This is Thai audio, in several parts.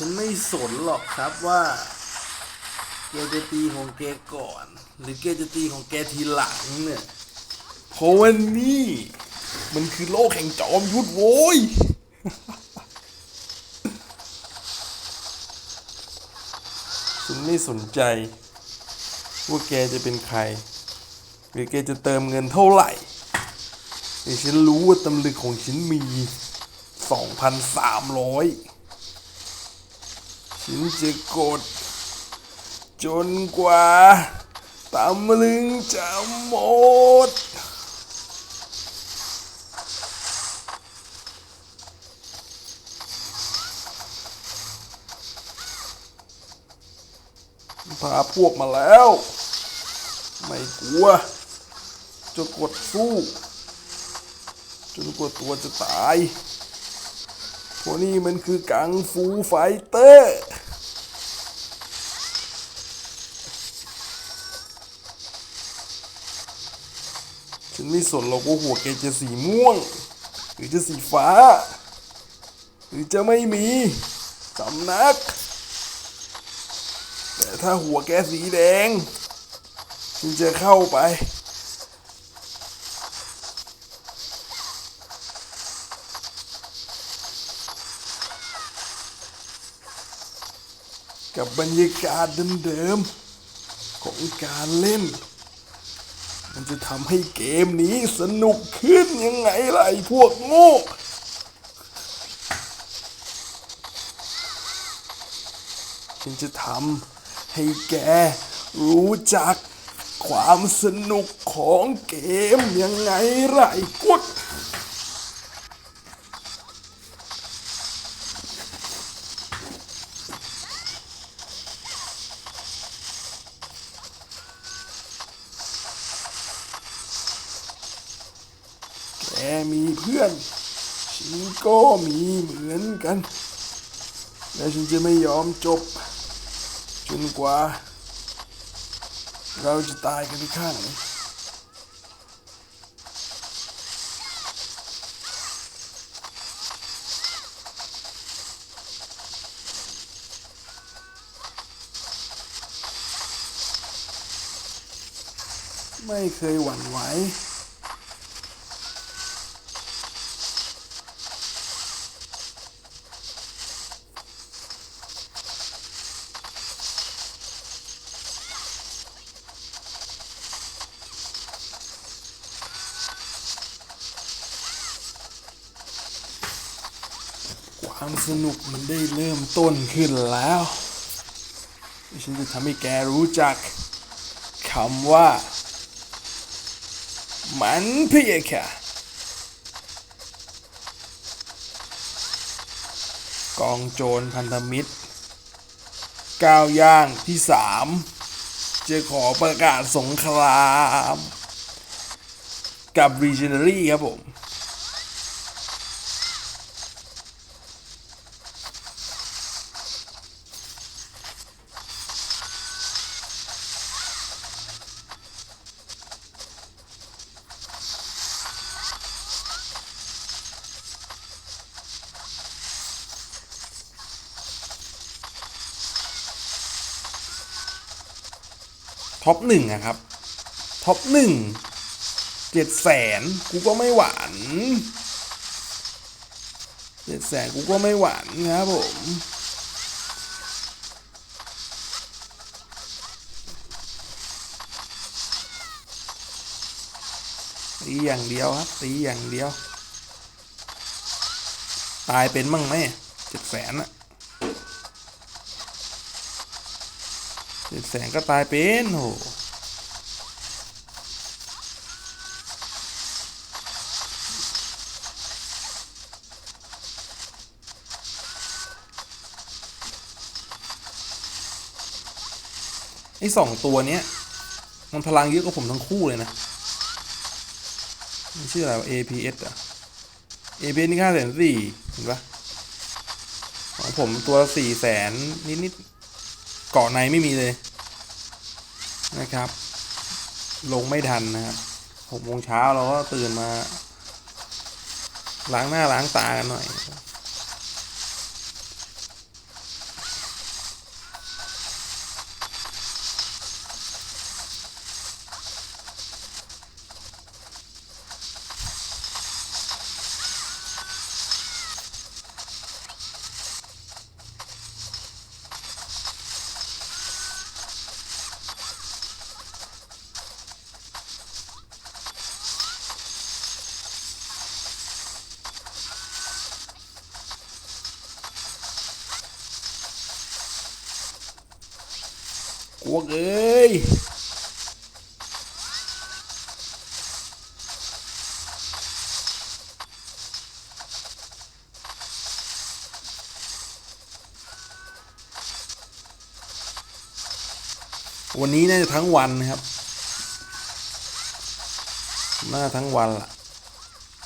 ฉันไม่สนหรอกครับว่าแกจะตีของแกก่อน หรือแกจะตีของแกทีหลังเนี่ยเพราะว่านี่ มันคือโลกแห่งจอมยุทธโว้ยฉันไม่สนใจว่าแกจะเป็นใครหรือแกจะเติมเงินเท่าไหร่แต่ฉันรู้ว่าตำลึงของฉันมี 2,300 ฉันจะกด จนกว่าตำลึงจะหมด พาพวกมาแล้ว ไม่กลัว จะกดสู้จนกว่าตัวจะตายเพราะนี่มันคือกังฟูไฟเตอร์ ฉันไม่สนหรอกว่าหัวแกจะสีม่วง หรือจะสีฟ้า หรือจะไม่มีสำนัก แต่ถ้าหัวแกสีแดงฉันจะเข้าไปกับบรรยากาศเดิมๆของการเล่น มันจะทำให้เกมนี้สนุกขึ้นยังไงล่ะไอ้พวกโง่ฉันจะทำให้แกรู้จักความสนุกของเกมยังไงล่ะไอ้พวก พื่อนฉันก็มีเหมือนกัน และฉันจะไม่ยอมจบ จนกว่า เราจะตายกันที่ข้างหนึ่งไม่เคยหวั่นไหว ความสนุกมันได้เริ่มต้นขึ้นแล้ว ฉันจะทำให้แกรู้จักคำว่า มันเพียค่ะกองโจรพันธมิตรก้าวย่างที่สามจะขอประกาศสงคราม กับ Regenery ครับผม ท็อปหนึ่งอะครับ ท็อปหนึ่งเจ็ดแสนกูก็ไม่หวานเจ็ดแสนกูก็ไม่หวานครับผมตีอย่างเดียวครับตีอย่างเดียว ตายเป็นมั่งไหมเจ็ดแสนอะ เจ็ดแสนก็ตายเป็นโหไอ้สองตัวเนี้ย มันพลังเยอะกว่าผมทั้งคู่เลยนะมันชื่ออะไรวะ APS อะ APS นี่ค่าแสนสี่เห็นปะของผมตัวสี่แสนนิด ๆ เกาะในไม่มีเลยนะครับ ลงไม่ทันนะครับหกโมงเช้าเราก็ตื่นมา ล้างหน้าล้างตากันหน่อย กวกเอ้ยวันนี้น่าจะทั้งวันนะครับ น่าทั้งวันละ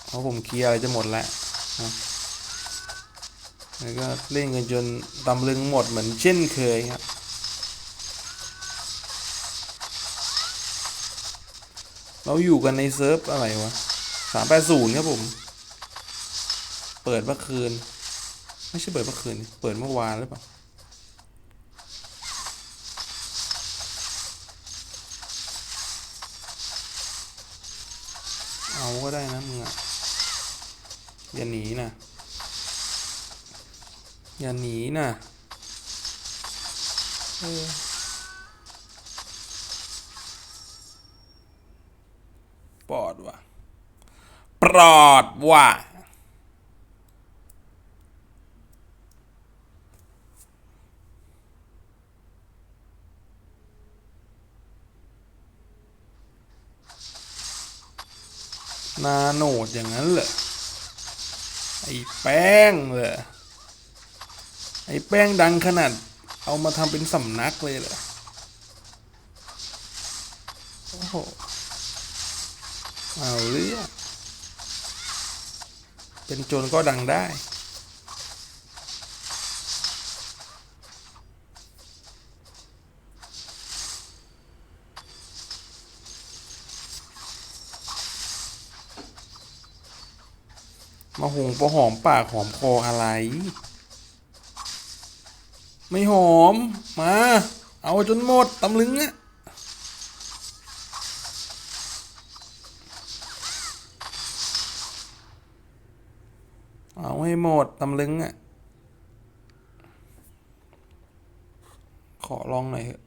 เพราะผมเคลียร์อะไรจะหมดแล้วแล้วก็เล่นกันจนตำลึงหมดเหมือนเช่นเคยครับ เราอยู่กันในเซิร์ฟอะไรวะสามแปดศูนย์ครับผม เปิดเมื่อคืน ไม่ใช่เปิดเมื่อคืน เปิดเมื่อวานหรือเปล่า เอาก็ได้นะมึงอะอย่าหนีนะ อย่าหนีนะเออ ลอดว่ะนาโนดอย่างนั้นเหรอไอ้แป้งเหรอไอ้แป้งดังขนาด เอามาทำเป็นสำนักเลยเหรอโอ้โหเอาเรื่อง เป็นโจรก็ดังได้ มาหงประหอมปากหอมคออะไร ไม่หอม มา เอาจนหมดตำลึงอะ เอาให้หมดตำลึงอะขอลองหน่อยเถอะ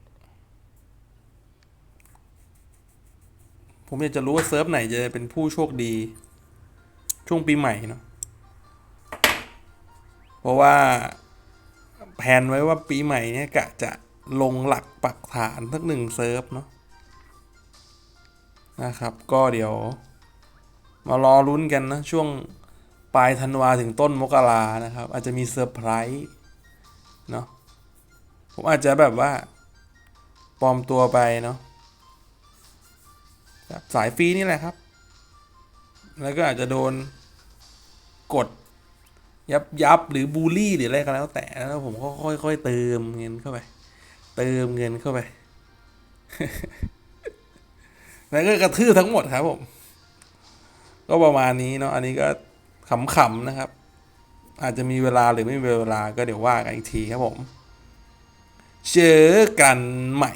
ผมอยากจะรู้ว่าเซิร์ฟไหนจะเป็นผู้โชคดี ช่วงปีใหม่เนาะเพราะว่าแผนไว้ว่าปีใหม่เนี่ยกะจะลงหลักปักฐานสักหนึ่งเซิร์ฟเนาะนะครับ ก็เดี๋ยว มารอลุ้นกันนะช่วง ปลายธันวาถึงต้นมกรานะครับ อาจจะมีเซอร์ไพรส์เนาะผมอาจจะแบบว่าปลอมตัวไปเนาะสายฟรีนี่แหละครับ แล้วก็อาจจะโดนกดยับยับหรือบูลลี่หรืออะไรก็แล้วแต่แล้วผมก็ค่อยๆเติมเงินเข้าไป เติมเงินเข้าไป แล้วก็กระทืบทั้งหมดครับผม ก็ประมาณนี้เนาะ อันนี้ก็ ขำๆนะครับ อาจจะมีเวลาหรือไม่มีเวลาก็เดี๋ยวว่ากันอีกทีครับผม เจอกันใหม่